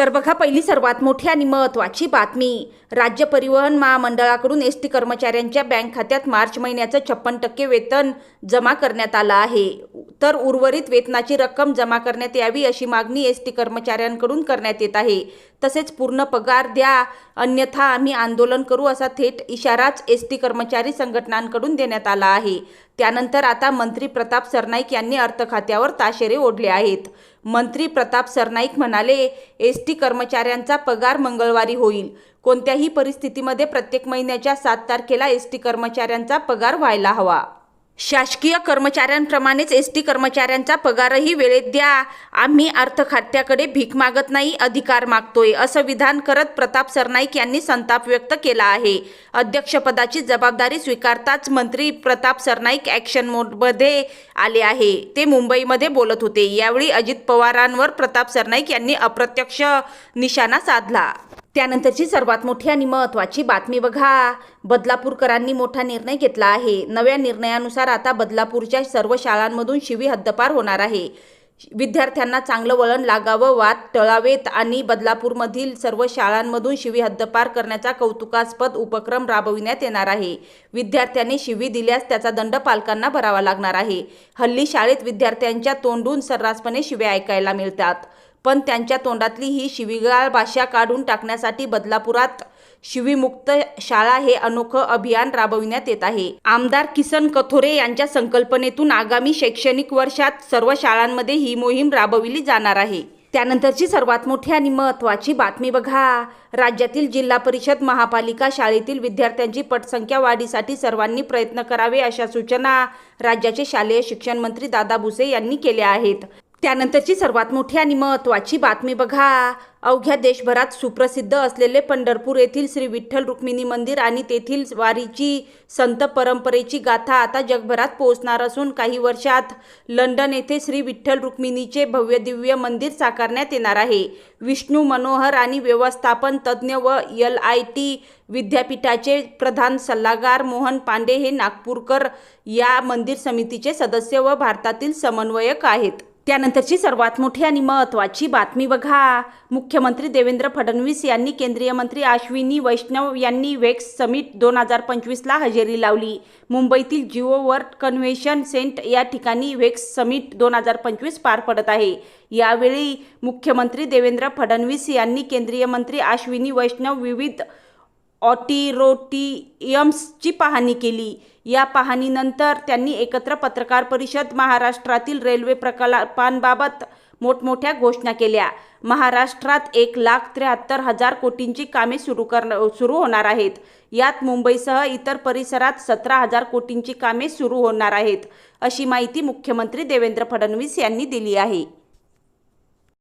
तर बघा पहिली सर्वात मोठी आणि महत्त्वाची बातमी. राज्य परिवहन महामंडळाकडून एस टी कर्मचाऱ्यांच्या बँक खात्यात मार्च महिन्याचं छप्पन टक्के वेतन जमा करण्यात आलं आहे. तर उर्वरित वेतनाची रक्कम जमा करण्यात यावी अशी मागणी एस टी कर्मचाऱ्यांकडून करण्यात येत आहे. तसेच पूर्ण पगार द्या अन्यथा आम्ही आंदोलन करू असा थेट इशाराच एस टी कर्मचारी संघटनांकडून देण्यात आला आहे. त्यानंतर आता मंत्री प्रताप सरनाईक यांनी अर्थ खात्यावर ताशेरे ओढले आहेत. मंत्री प्रताप सरनाईक म्हणाले एस टी कर्मचाऱ्यांचा पगार मंगळवारी होईल. कोणत्याही परिस्थितीमध्ये प्रत्येक महिन्याच्या सात तारखेला एस टी कर्मचाऱ्यांचा पगार व्हायला हवा. शासकीय कर्मचाऱ्यांप्रमाणेच एस टी कर्मचाऱ्यांचा पगारही वेळेत द्या. आम्ही अर्थ खात्याकडे भीक मागत नाही अधिकार मागतोय असं विधान करत प्रताप सरनाईक यांनी संताप व्यक्त केला आहे. अध्यक्षपदाची जबाबदारी स्वीकारताच मंत्री प्रताप सरनाईक ॲक्शन मोडमध्ये आले आहे. ते मुंबईमध्ये बोलत होते. यावेळी अजित पवारांवर प्रताप सरनाईक यांनी अप्रत्यक्ष निशाणा साधला. त्यानंतरची सर्वात मोठी आणि महत्त्वाची बातमी बघा. बदलापूरकरांनी मोठा निर्णय घेतला आहे. नव्या निर्णयानुसार आता बदलापूरच्या सर्व शाळांमधून शिवी हद्दपार होणार आहे. विद्यार्थ्यांना चांगलं वळण लागावं वाद टळावेत आणि बदलापूरमधील सर्व शाळांमधून शिवी हद्दपार करण्याचा कौतुकास्पद उपक्रम राबविण्यात येणार आहे. विद्यार्थ्यांनी शिवी दिल्यास त्याचा दंड पालकांना भरावा लागणार आहे. हल्ली शाळेत विद्यार्थ्यांच्या तोंडून सर्रासपणे शिव्या ऐकायला मिळतात. पण त्यांच्या तोंडातली ही शिवीगाळ भाषा काढून टाकण्यासाठी बदलापुरात शिवीमुक्त शाळा हे अनोखं अभियान राबविण्यात येत आहे. आमदार किसन कथोरे यांच्या संकल्पनेतून आगामी शैक्षणिक वर्षात सर्व शाळांमध्ये ही मोहीम राबविली जाणार आहे. त्यानंतरची सर्वात मोठी आणि महत्त्वाची बातमी बघा. राज्यातील जिल्हा परिषद महापालिका शाळेतील विद्यार्थ्यांची पटसंख्या वाढीसाठी सर्वांनी प्रयत्न करावे अशा सूचना राज्याचे शालेय शिक्षण मंत्री दादा भुसे यांनी केल्या आहेत. त्यानंतरची सर्वात मोठी आणि महत्त्वाची बातमी बघा. अवघ्या देशभरात सुप्रसिद्ध असलेले पंढरपूर येथील श्री विठ्ठल रुक्मिणी मंदिर आणि तेथील वारीची संत परंपरेची गाथा आता जगभरात पोहोचणार असून काही वर्षात लंडन येथे श्री विठ्ठल रुक्मिणीचे भव्य दिव्य मंदिर साकारण्यात येणार आहे. विष्णू मनोहर आणि व्यवस्थापन तज्ज्ञ व एल आय टी विद्यापीठाचे प्रधान सल्लागार मोहन पांडे हे नागपूरकर या मंदिर समितीचे सदस्य व भारतातील समन्वयक आहेत. त्यानंतरची सर्वात मोठी आणि महत्त्वाची बातमी बघा. मुख्यमंत्री देवेंद्र फडणवीस यांनी केंद्रीय मंत्री अश्विनी वैष्णव यांनी वेक्स समिट दोन हजार पंचवीसला हजेरी लावली. मुंबईतील जिओ वर्ल्ड कन्व्हेन्शन सेंट या ठिकाणी वेक्स समिट दोन हजार पंचवीस पार पडत आहे. यावेळी मुख्यमंत्री देवेंद्र फडणवीस यांनी केंद्रीय मंत्री अश्विनी वैष्णव विविध ऑटिरोटियम्सची पाहणी केली. या पाहणीनंतर त्यांनी एकत्र पत्रकार परिषद महाराष्ट्रातील रेल्वे प्रकल्पांबाबत मोठमोठ्या घोषणा केल्या. महाराष्ट्रात एक लाख त्र्याहत्तर हजार कोटींची कामे सुरू कर सुरू होणार आहेत. यात मुंबईसह इतर परिसरात सतरा हजार कोटींची कामे सुरू होणार आहेत अशी माहिती मुख्यमंत्री देवेंद्र फडणवीस यांनी दिली आहे.